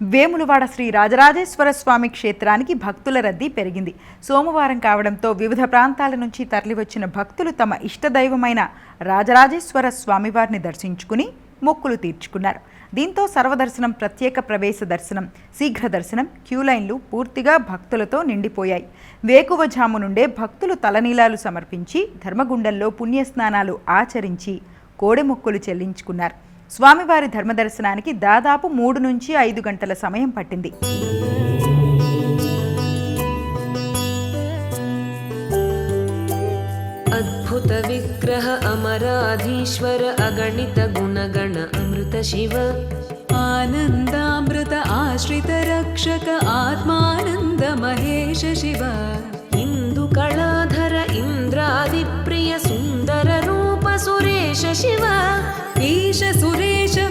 వేములవాడ శ్రీ రాజరాజేశ్వర స్వామి క్షేత్రానికి భక్తుల రద్దీ పెరిగింది. సోమవారం కావడంతో వివిధ ప్రాంతాల నుంచి తరలివచ్చిన భక్తులు తమ ఇష్టదైవమైన రాజరాజేశ్వర స్వామివారిని దర్శించుకుని మొక్కులు తీర్చుకున్నారు. దీంతో సర్వదర్శనం ప్రత్యేక ప్రవేశ దర్శనం శీఘ్ర దర్శనం క్యూ లైన్లు పూర్తిగా భక్తులతో నిండిపోయాయి. వేకువజాము నుండే భక్తులు తలనీలాలు సమర్పించి ధర్మగుండంలో పుణ్యస్నానాలు ఆచరించి కోడెమొక్కులు చెల్లించుకున్నారు. స్వామివారి ధర్మదర్శనానికి దాదాపు మూడు నుంచి ఐదు గంటల సమయం పట్టింది. అద్భుత విగ్రహ అమరాధీశ్వర అగణిత గుణగణ అమృత శివ. ఆనందామృత ఆశ్రిత రక్షక ఆత్మానంద మహేష శివ. ఇందు కళాధర ఇంద్రాది ప్రియ సుందర రూప సురేష శివ.